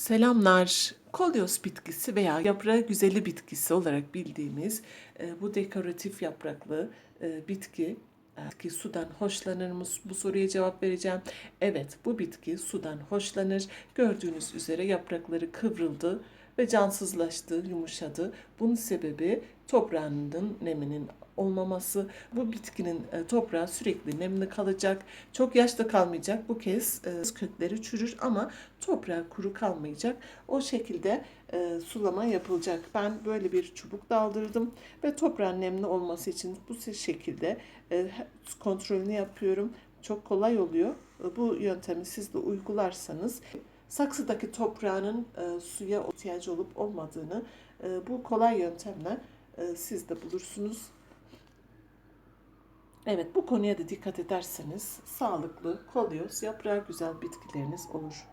Selamlar. Kolyos bitkisi veya yaprağı güzeli bitkisi olarak bildiğimiz e, bu dekoratif yapraklı e, bitki e, bitki sudan hoşlanır mı? Bu soruya cevap vereceğim. Evet, bu bitki sudan hoşlanır. Gördüğünüz üzere yaprakları kıvrıldı ve cansızlaştı, yumuşadı. Bunun sebebi toprağının neminin olmaması. Bu bitkinin e, toprağı sürekli nemli kalacak. Çok yaşta kalmayacak. Bu kez e, kökleri çürür ama toprağı kuru kalmayacak. O şekilde e, sulama yapılacak. Ben böyle bir çubuk daldırdım ve toprağın nemli olması için bu şekilde kontrolünü yapıyorum. Çok kolay oluyor. Bu yöntemi siz de uygularsanız saksıdaki toprağının e, suya ihtiyacı olup olmadığını e, bu kolay yöntemle e, siz de bulursunuz. Evet bu konuya da dikkat ederseniz sağlıklı, kolyos, yaprağı güzel bitkileriniz olur.